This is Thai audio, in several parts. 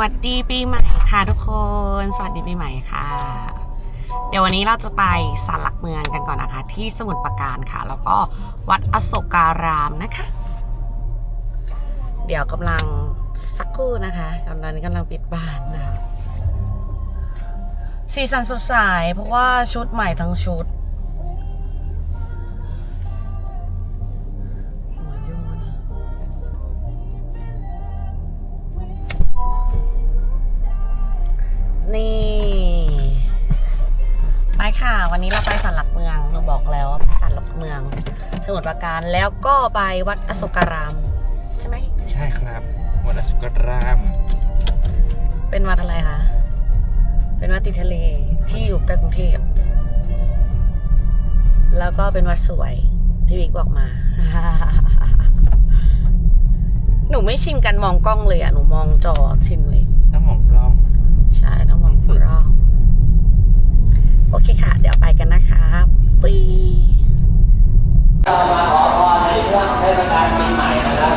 วัสดีปีใหม่ค่ะทุกคน สวัสดีปีใหม่ค่ะ เดี๋ยววันนี้เราจะไปศาลหลักเมืองกันก่อนนะคะ ที่สมุทรปราการค่ะ แล้วก็วัดอโศการามนะคะ เดี๋ยวกำลังสักครู่นะคะตอนนี้กำลังปิดบ้านนะสีสันสดใสเพราะว่าชุดใหม่ทั้งชุด นี่ไปค่ะ วันนี้เราไปสันหลักเมืองหนูบอกแล้วว่าไปสันหลักเมือง สมุทรปราการแล้วก็ไปวัดอโศการาม ใช่ไหมใช่ครับวัดอสุกราม เป็นวัดอะไรคะเป็นวัดติดทะเลที่อยู่ใกล้กรุงเทพแล้วก็เป็นวัดสวยที่วิกบอกมา หนูไม่ชินกันมองกล้องเลยอะ หนูมองจอชินเล โอเคค่ะ เดี๋ยวไปกันนะคะปีมาขอพรในเรื่องเทศกาลปีใหม่นะครับ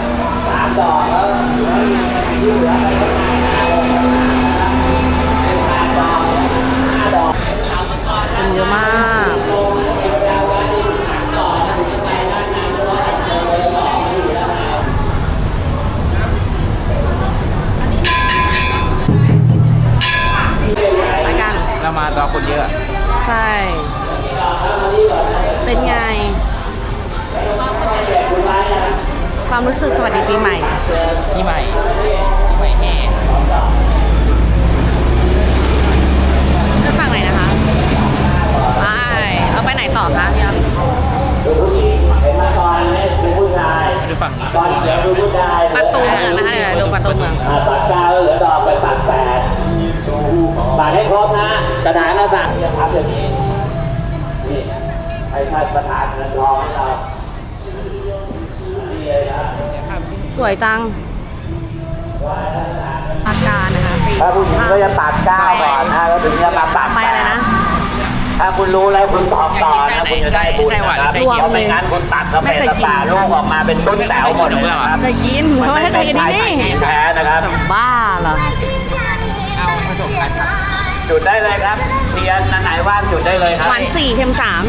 สามดอกแล้วที่เหลือไปข้างในนะครับห้าดอกห้าดอกเยอะมากเรามารอคนเยอะ ใช่ เป็นไง ความรู้สึกสวัสดีปีใหม่พี่ใหม่พี่ใหม่แห่เลือกฝั่งไหนนะคะไปเราไปไหนต่อคะพี่รับดูผู้หญิงเห็นไหมตอนนี้ดูผู้ชายมาดูฝั่งนี้ตอนเขียวดูผู้ชายประตูเมืองนะคะเดี๋ยวดูประตูเมืองอ่าปัดเก้าเหลือดอกไปปัดแปด ปัดให้ครบนะกระถางละสามจะทำอย่างนี้ นี่ให้ท่านประธานเงินทองให้เรานี่เลยนะสวยจังอาการนะคะปีถ้าผู้หญิงก็จะตัดเก้าก่อนนะแล้วถึงจะมาปัดไปอะไรนะ ถ้าคุณรู้แล้วคุณตอบต่อนะคุณจะได้บุญนะครับรวมเลยไม่งั้นคุณตัดกระไม่เป็ดเคยกระกินป่าลูกออกมาเป็นตุ้นแต๋วหมดเลยนะครับจะกินเพราะว่าให้ใครกินที่นี่ไม่ใช่ไข่แท้นะครับจะบ้าเหรอเอา ผสมกันครับจุดได้เลยครับเทียนอันไหนว่างจุดได้เลยครับหวานสี่เค็มสาม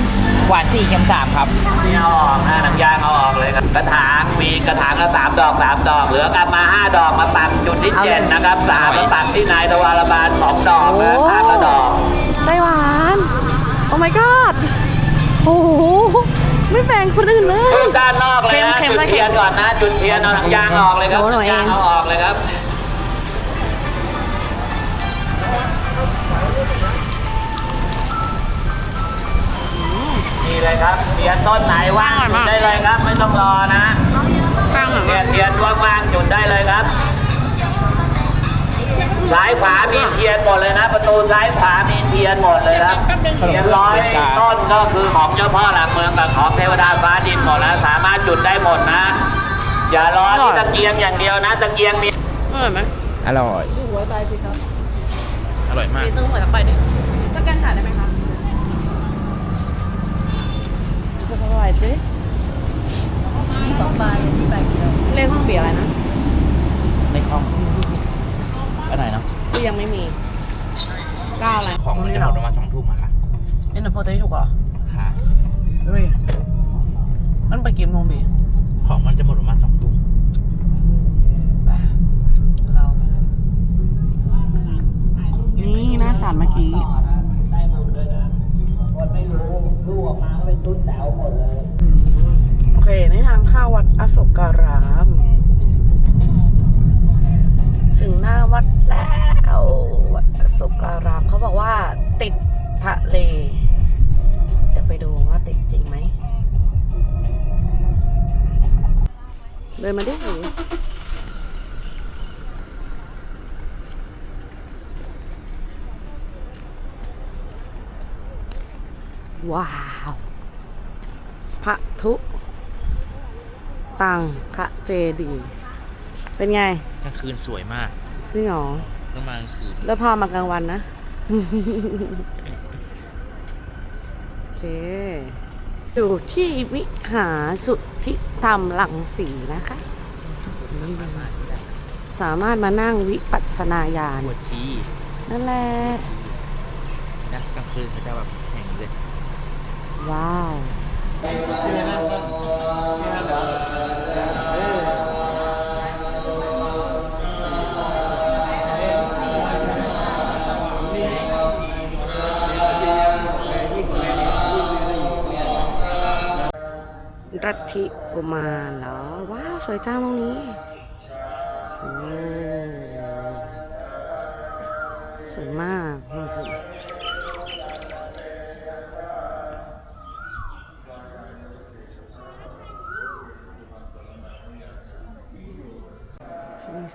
หวานสี่เค็มสามครับนี่เอาออกนะหนังยางเอาออกเลยครับกระถางมีกระถางละสามดอกสามดอกเหลือกลับมาห้าดอกมาปักจุดที่เจ็ดนะครับสามมาปักที่นายทวารบาลสองดอกนะข้างละดอกไส้หวาน โอ้ my god โอ้โหไม่แบ่งคนอื่นเลยจุดด้านนอกเลยนะเค็มๆจุดและเทียนก่อนนะ จุดเทียนเอาหนังยางออกเลยครับโอ้หหนูนังยางเองเอาออกเลยครับ นี่เลยครับเทียนต้นไหนว่างจุดได้เลยครับ ไม่ต้องรอนะข้างหลังเทียนเทียนว่างๆจุดได้เลยครับซ้ายขวามีเทียนหมดเลยนะ ประตูซ้ายขวามีเทียนหมดเลยครับเทียนร้อยต้นก็คือของเจ้าพ่อหลักเมืองกับของเทวดาฟ้าดินหมดแล้วสามารถจุดได้หมดนะ อย่ารอที่ตะเกียงอย่างเดียวนะตะเกียงมีอร่อยไหมอร่อยหัวใจสิครับอร่อยมากมีตึ้งหัวตะไปด้วยจะกันถ่ายได้ไหมคะ ร่อยสิสองใบที่ใบเดียวเลขห้องเบียร์อะไรนะในคลองอันไหนเนาะที่ยังไม่มีเก้าอะไรของมันจะหมดประมาณสองทุ่มอะค่ะเอ็นโฟตัวนี้ถูกเหรอค่ะเฮ้ยมันไปกี่โมงบีของมันจะหมดประมาณสองทุ่มเรานี่หน้าสารเมื่อกี้ คนไม่รู้ลูกออกมาก็เป็นตุ้นแต๋วหมดเลยโอเค ในทางเข้าวัดอโศการาม ถึงหน้าวัดแล้ววัดอโศการามเขาบอกว่าติดทะเล เดี๋ยวไปดูว่าติดจริงไหมเดินมาดิ ว้าวพระทุตังคะเจดีย์เป็นไง กลางคืนสวยมากจริงเหรอต้องมากลางคืนแล้วพามากลางวันนะ โอเค อยู่ที่วิหารสุทธิธรรมหลังสีนะคะ สามารถมานั่งวิปัสสนาญาณปวดชี้นั่นแหละ นะกลางคืนเขาจะแบบแข่งเลย ว้าว รัตถิกุมารเหรอ ว้าว สวยจังตรงนี้ สวยมากดูสิ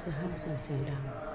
คือห้ามใส่สีดำ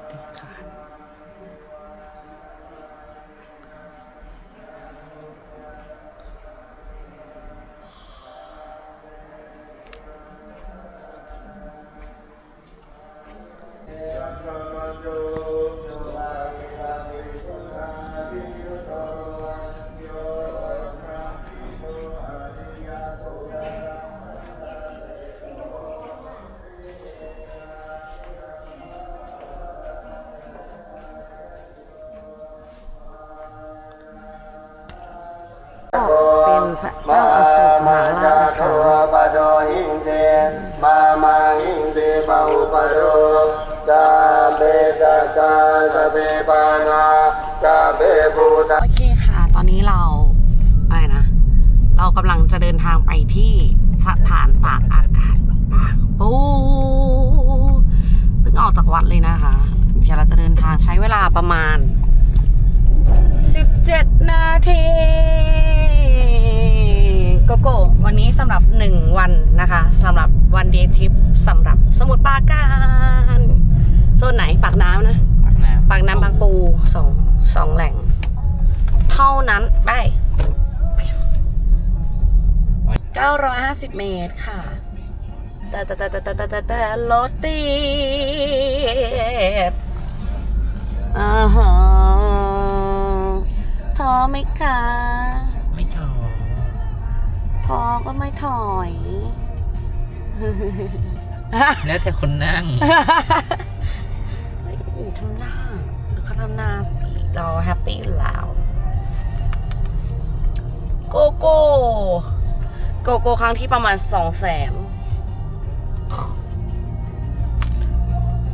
โอเคค่ะ ตอนนี้เราอะไรนะ เรากำลังจะเดินทางไปที่สถานตากอากาศบางปูเพิ่งออกจากวัดเลยนะคะเดี๋ยวเราจะเดินทางใช้เวลาประมาณ 17 นาทีโกโก้วันนี้สำหรับ 1 วันนะคะสำหรับวันเดย์ทริปสำหรับสมุทรปราการโซนไหนปากน้ำนะ ปากน้ปากน้ำบางปูสองสองแหล่ง เท่านั้นไป 950 เมตรค่ะแต่แต่แต่แต่แต่แต่แต่รถติดอ่าฮะท้อไหมคะไม่ท้อท้อก็ไม่ถอย แล้วแต่คนนั่งทำหน้าเขาทำหน้าเราแฮปปี้แล้ว โกโก้โกโก้ครั้งที่ประมาณสองแสน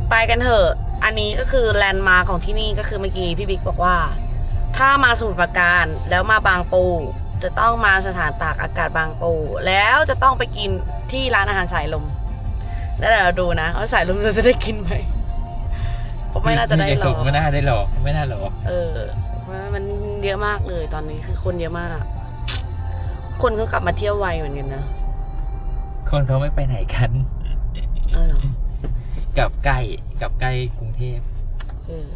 ไปกันเถอะ อันนี้ก็คือแลนด์มาร์คของที่นี่ก็คือเมื่อกี้พี่บิ๊กบอกว่า ถ้ามาสมุทรปราการแล้วมาบางปู จะต้องมาสถานตากอากาศบางปู แล้วจะต้องไปกินที่ร้านอาหารสายลม แล้วเดี๋ยวเราดูนะว่าสายลมเราจะได้กินไหมผมไม่น่าจะได้หรส่องกไม่น่าได้หรอกไม่น่าหรอกเออเพราะว่ามันเยอะมากเลยตอนนี้คือคนเยอะมาก คนก็กลับมาเที่ยวไวเหมือนกันนะ คนเขาไม่ไปไหนกัน เออเหรอกับใกล้กับใกล้กรุงเทพเออ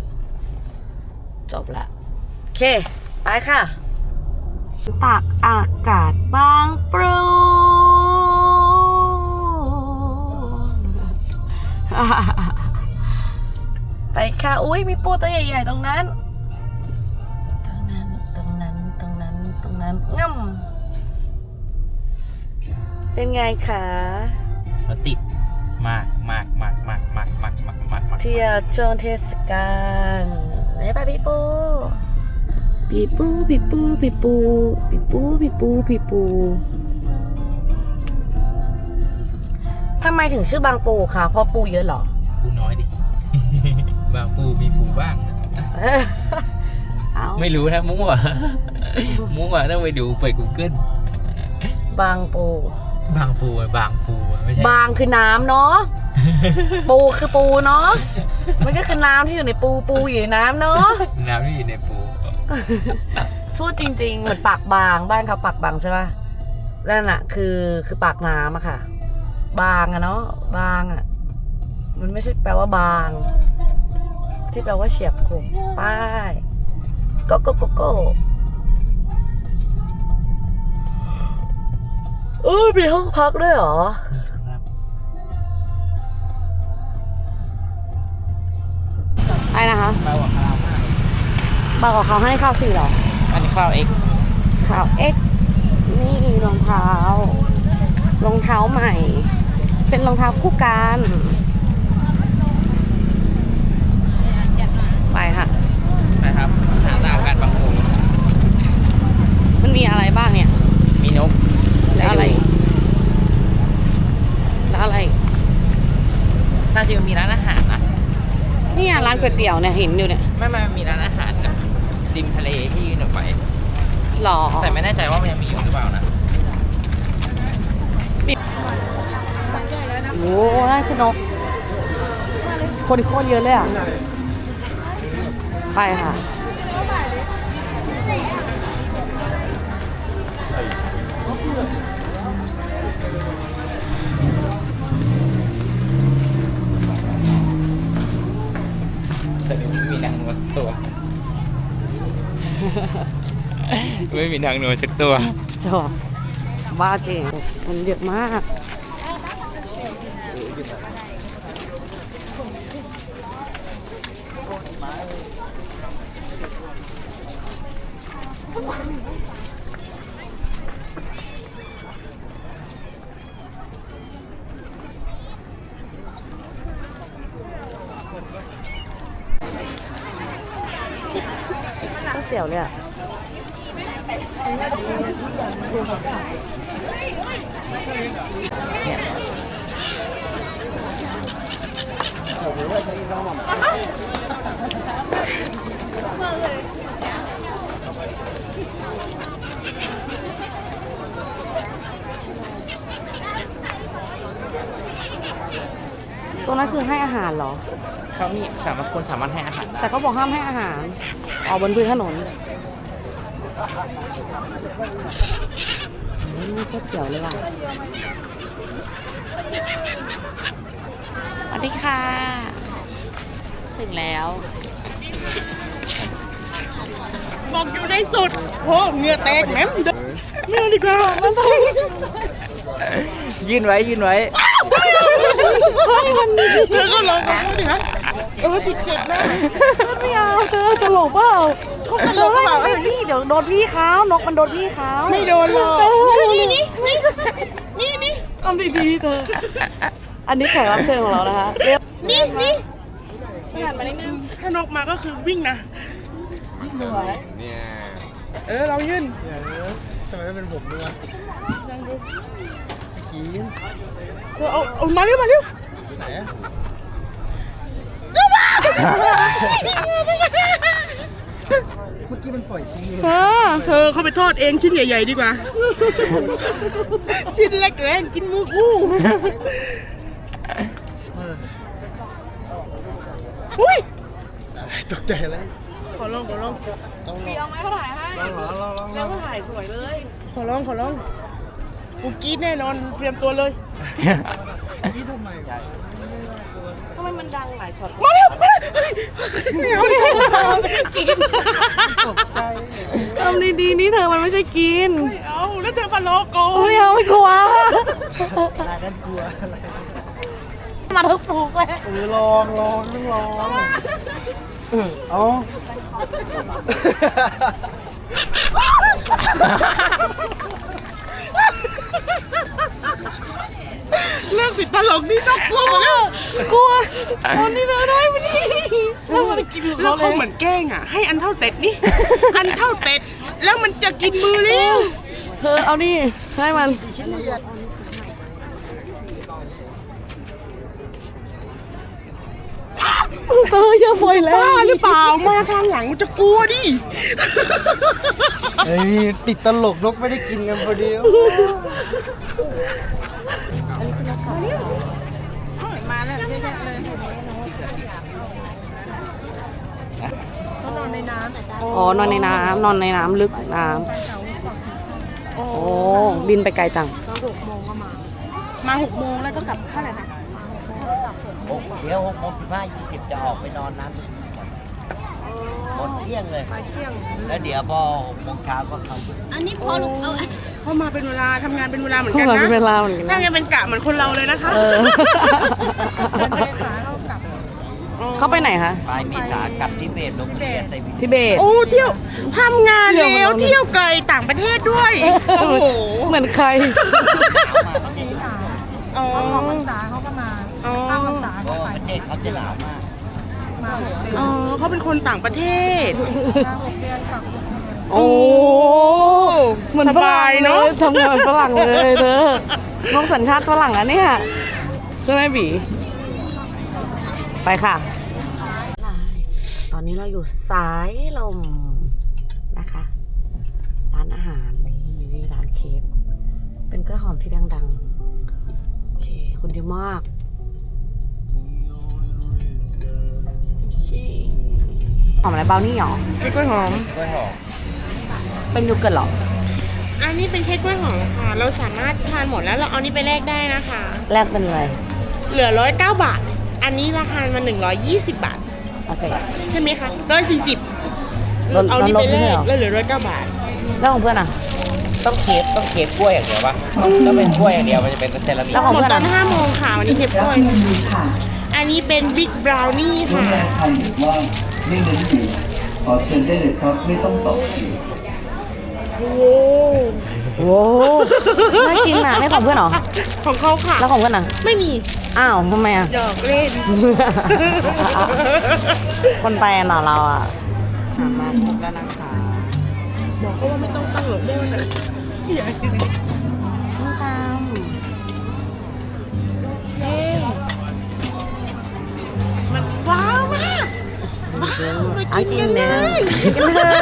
จบละ โอเค ไปค่ะ ตากอากาศบางปรูไปค่ะ อุ้ยมีปูตัวใหญ่ๆตรงนั้น ตรงนั้น ตรงนั้น ตรงนั้น ตรงนั้นง่ำ เป็นไงคะรถติดมากมากมากมากมากมากมากมากมากเที่ยวช่วงเทศกาลไหนไปพี่ปูพี่ปูพี่ปูพี่ปูพี่ปูพี่ปูพี่ปูทำไมถึงชื่อบางปูคะเพราะปูเยอะเหรอ ปูน้อยดิ บางปูมีปูบ้างเออเอาไม่รู้นะมั่วมั่วต้องไปดูเปิด Google บางปู บางปูอะบางปูอะไม่ใช่บางคือน้ำเนาะ ปูคือปูเนาะ มันก็คือน้ำที่อยู่ในปูปูอยู่ในน้ำเนาะ น้ำที่อยู่ในปูพูดจริง ๆ เหมือนปากบางบ้านเขาปากบางใช่ป่ะนั่นน่ะคือคือปากน้ำอะค่ะ บางอะเนาะบางอะมันไม่ใช่แปลว่าบาง ที่แปลว่าเฉียบคมป้ายโกโกโกโก เออมีห้องพักด้วยเหรอไปนะคะบากว่าข้าเวขาให้ข้าวฟรีเหรอ อันนี้ข้าวเอกข้าวเอ็กนี่รองเท้า รองเท้าใหม่ เป็นรองเท้าคู่กันไปค่ะไปครับหาตามการประมูลมันมีอะไรบ้างเนี่ย มีนก แล้วอะไร แล้วอะไรน่าจะมีร้านอาหารอะเนี่ยร้านก๋วยเตี๋ยวเนี่ยเห็นอยู่เนี่ยไม่ไม่มีร้านอาหารนะริมทะเลที่ยืนออกไป หรอแต่ไม่แน่ใจว่ามันยังมีอยู่หรือเปล่านะโอ้น่าขนกคนโคตรเยอะเลยอะ ไปค่ะ แต่ไม่มีนางนวลสักตัว ไม่มีนางนวลสักตัวจบบ้าเก่งมันเยอะมากก็เสี ยวเลยอะตรงนั้นคือให้อาหารเหรอ เขามีสามารถคนสามารถให้อาหารได้แต่ก็บอกห้ามให้อาหาร ออกบนพื้นถนนอืมโคตรเสียวเลยว่ะสวัสดีค่ะ ถึงแล้วบอกอยู่ในสุดโอ้เหงื่อแตกแหมไม่เอาดีกว่ามันต้องยื่นไว้ยื่นไว้เธอก็ลองกับเขาดิฮะ เออจิตเจ็บแม่ไม่เอาเธอตลกเปล่าเขาตลกเปล่าไม่สิเดี๋ยวโดนพี่เขานกมันโดนพี่เขาไม่โดนหรอกเออนี่นี่นี่นี่นี่ทำดีๆเธออันนี้แขกรับเชิญของเรานะคะเรียบนี่นี่หันมานิดนึงถ้านกมาก็คือวิ่งนะสวยเออเรายื่นทำไมไม่เป็นผมด้วยยังดูกีนเออเอาเอามาเร็วมาเร็วไหนอะ เมื่อกี้มันปล่อยทิ้งเลยเออเธอเขาไปทอดเองชิ้นใหญ่ ๆ ดีกว่า ชิ้นเล็กแรงกินมือคู่อุ้ยตกใจเลยขอลองขอลองลองเดี๋ยวไหมเขาถ่ายให้ลองลองลองลองแล้วเขาถ่ายสวยเลยขอลองขอลองกูกรีดแน่นอนเตรียมตัวเลยกีนทำไมใหญ่ทำไมมันดังหลายช็อตมาเร็วมาไม่เอาดิกิน ตกใจทำดีๆนี่เธอมันไม่ใช่กินไม่เอาแล้วเธอมาโลโกไม่เอาไม่กลัวลากันกลัวอะไรมาทุกฟูกเลยเออลองลองต้องลองเออเอา เรื่องติดตลกนี่ต้องกลัวแล้วกลัวตอนนี้เธอได้ไหมนี่แล้วมันกินแล้วเขาเขาเลเหมืยอนแกล้งอะ ให้อันเท่าเต็ดนี่อันเท่าเต็ด แล้วมันจะกินมือเร็วเธอเอานี่ให้มันเธออย่าปล่อยแล้วบ้าหรือเปล่ามาทางหลังจะกลัวดิเฮ้ยติดตลกนกไม่ได้กินกันพอดี นอนในน้ำอ๋อนอนในน้ำนอนในน้ำลึกน้ำโอ้บินไปไกลจังมาหกโมงแล้วก็กลับเท่าไหร่นะเดี๋ยวหกโมงสิบห้ายี่สิบจะออกไปนอนน้ำหมดเที่ยงเลยแล้วเดี๋ยวพอหกโมงเช้าก็เข้าเขามาเป็นเวลาทำงานเป็นเวลาเหมือนเข้ากันมานะเป็นเวลาเหมือนกันถ้านะงั้นเป็นกะเหมือนคนเราเลยนะคะเออ เขาไปไหนคะ ปลายเมษากลับทิเบตลงเรียนใส่วิททิเบต โอ้เที่ยวทำงานแล้วเที่ยวไกลต่างประเทศด้วย โอ้โหเหมือนใคร อ๋อ ออกพรรษาเขาก็มาอ๋อ เข้าพรรษาเพก็ราะว่าไปประเทศเขาจะหนาวมากมาหกเดือนอ๋อเขาเป็นคนต่างประเทศ มาหกเดือนกลับหกเดือนโอ้เหมือนสบายเนอะฝรั่งลทำงานฝรั่งเลยเธอน้องสัญชาติฝรั่งนะเนี่ยใช่ไหมบี ไปค่ะร้านต อนนี้เราอยู่สายลมนะคะ ร้านอาหารนี่อยู่ที่ร้านเคฟเป็นกล้วยหอมที่ดังๆ โอเค คนเยอะมากโอเคหอมอะไรเบานี่หรอเค้กกล้วยหอมกล้วยหอม เป็นโยูเกิร์ตเหรอ อันนี้เป็นเค้กกล้วยหอมค่ะ เราสามารถทานหมดแล้วเราเอานี้ไปแลกได้นะคะแรกเป็นอะไร เหลือร้อยเก้าบาท อันนี้ราคามันหนึ่งร้อยยี่สิบบาท โอเค ใช่ไหมคะร้อยสี่สิบลดเอานี้ไปแลลดไม่กเหรอ แล้วเหลือร้อยเก้าบาท แล้วของเพื่อนอะ ต้องเคฟต้องเคฟกล้วยอย่างเดียวปะถ้าเป็นกล้วยอย่างเดียวมันจะเป็นเซรามิกแล้วของหมดเพื่อนตออะนห้าโมงค่ะ วันนี้เค้กกล้วยอันนี้เป็นบิ๊กบราวนี่ค่ะทานอีกว่าไม่เน้นหิวขอเชิญได้เลยครับไม่ต้องตอบคิว โอ้ โอ้น่ากินอะนี่ของเพื่อนเหรอ ของเขาค่ะ แล้วของเพื่อนอะ ไม่มี อ้าวทำไมอะ หยอกเล่น คนแตนเหรอเราอะมาครบแล้วนะคะบอกเขาว่าไม่ต้องตั้งหรอกโม่นะอย่าส้มตเอ๊ะมันว้าวมากว้าวำมาเอากิกินนกันเลเลยยกินเถอ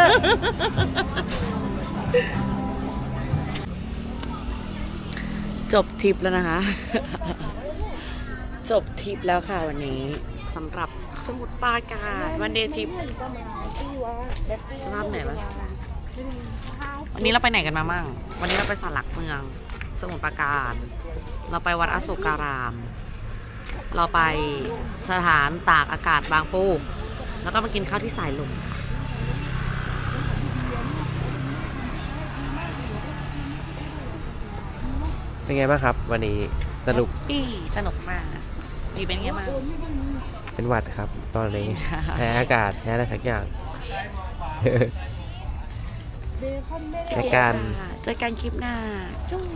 จบทริปแล้วนะคะ จบทริปแล้วค่ะวันนี้สำหรับสมุทรปราการวันเดย์ทริปสภาพเหนื่อยไหมวันนี้เราไปไหนกันมามั่ง วันนี้เราไปสารหลักเมือง สมุทรปราการ เราไปวัดอโศการาม เราไปสถานตากอากาศบางปู แล้วก็มากินข้าวที่สายลมค่ะ เป็นไงบ้างครับ วันนี้สนุกปีสนุกมากดีเป็นไงบ้างเป็นหวัดครับ ตอนนี้แพ้อากาศแพ้อะไรสักอย่างในการเจอกันคลิปหน้าจุ๊ง